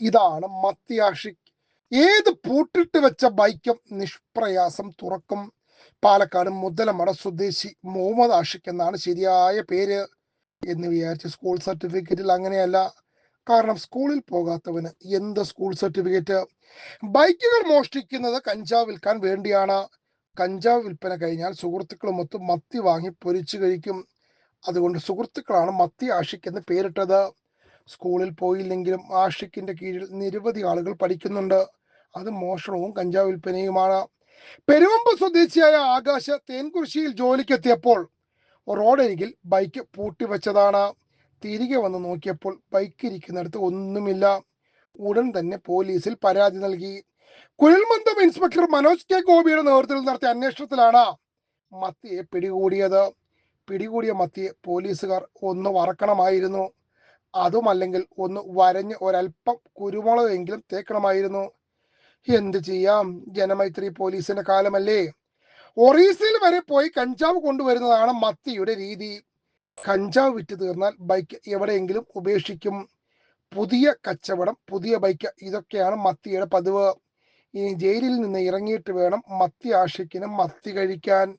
ഇതാണ് മത്തി ആഷിക് ഏത് പൂട്ടിട്ട് വെച്ച ബൈക്കും നിഷ്പ്രയാസം തുറക്കും? പാലക്കാട് മുതലമട സ്വദേശി മുഹമ്മദ് ആഷിഖ് എന്നാണ് ശരിയായ പേര് എന്ന് വിചാരിച്ച് സ്കൂൾ സർട്ടിഫിക്കറ്റിൽ അങ്ങനെയല്ല. കാരണം സ്കൂളിൽ പോകാത്തവന് എന്ത് സ്കൂൾ സർട്ടിഫിക്കറ്റ് ബൈക്കുകൾ മോഷ്ടിക്കുന്നത് കഞ്ചാവ് വിൽക്കാൻ വേണ്ടിയാണ്. കഞ്ചാവ് വിൽപ്പന കഴിഞ്ഞാൽ സുഹൃത്തുക്കളുമൊത്ത് മത്തി വാങ്ങി പൊരിച്ചു കഴിക്കും. അതുകൊണ്ട് സുഹൃത്തുക്കളാണ് മത്തി ആഷിഖ് എന്ന് പേരിട്ടത്. സ്കൂളിൽ പോയില്ലെങ്കിലും ആഷിക്കിന്റെ കീഴിൽ നിരവധി ആളുകൾ പഠിക്കുന്നുണ്ട്. അത് മോഷണവും കഞ്ചാവ് വിൽപ്പനയുമാണ്. പെരുവമ്പ് സ്വദേശിയായ ആകാശ തേൻകുറിശിയിൽ ജോലിക്കെത്തിയപ്പോൾ റോഡരികിൽ ബൈക്ക് പൂട്ടിവെച്ചതാണ്. തിരികെ വന്ന് നോക്കിയപ്പോൾ ബൈക്ക് ഇരിക്കുന്നിടത്ത് ഒന്നുമില്ല. ഉടൻ തന്നെ പോലീസിൽ പരാതി നൽകി. കുഴൽമന്ദം ഇൻസ്പെക്ടർ മനോജ് കെ. ഗോപിയുടെ നേതൃത്വത്തിൽ നടത്തിയ അന്വേഷണത്തിലാണ് മത്തിയെ പിടികൂടിയത്. പിടികൂടിയ മത്തിയെ പോലീസുകാർ ഒന്ന് വറക്കണമായിരുന്നു. അതുമല്ലെങ്കിൽ ഒന്ന് വരഞ്ഞ് ഒരല്പം കുരുമുളകെങ്കിലും തേക്കണമായിരുന്നു. എന്ത് ചെയ്യാം? ജനമൈത്രി പോലീസിന്റെ കാലമല്ലേ? ഒറീസയിൽ വരെ പോയി കഞ്ചാവ് കൊണ്ടുവരുന്നതാണ് മത്തിയുടെ രീതി. കഞ്ചാവ് വിറ്റ് തീർന്നാൽ ബൈക്ക് എവിടെയെങ്കിലും ഉപേക്ഷിക്കും. പുതിയ കച്ചവടം പുതിയ ബൈക്ക് ഇതൊക്കെയാണ് മത്തിയുടെ പതിവ്. ഇനി ജയിലിൽ നിന്ന് ഇറങ്ങിയിട്ട് വേണം മത്തി ആഷിക്കിന് മത്തി കഴിക്കാൻ.